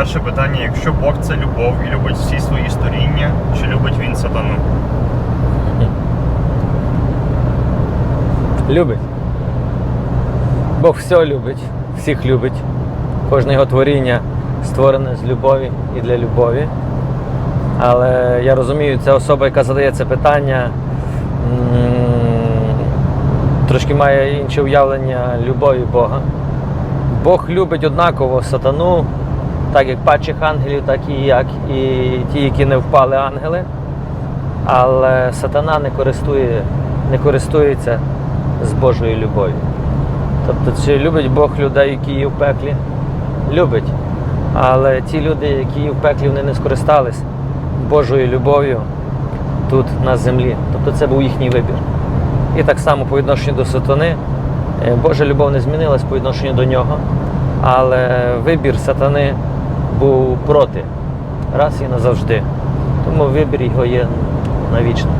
перше питання: якщо Бог це любов і любить всі свої створіння, чи любить він сатану? Любить. Бог все любить, всіх любить. Кожне його творіння створене з любові і для любові. Але я розумію, ця особа, яка задає це питання, трошки має інше уявлення любові Бога. Бог любить однаково сатану, так як падших ангелів, так і як і ті, які не впали ангели. Але сатана не користує, не користується з Божою любов'ю. Тобто, чи любить Бог людей, які є в пеклі? Любить. Але ті люди, які є в пеклі, вони не скористались Божою любов'ю тут на землі. Тобто це був їхній вибір. І так само по відношенню до сатани. Е, Божа любов не змінилась по відношенню до нього, але вибір сатани був проти раз і назавжди. Тому вибір його є навічно.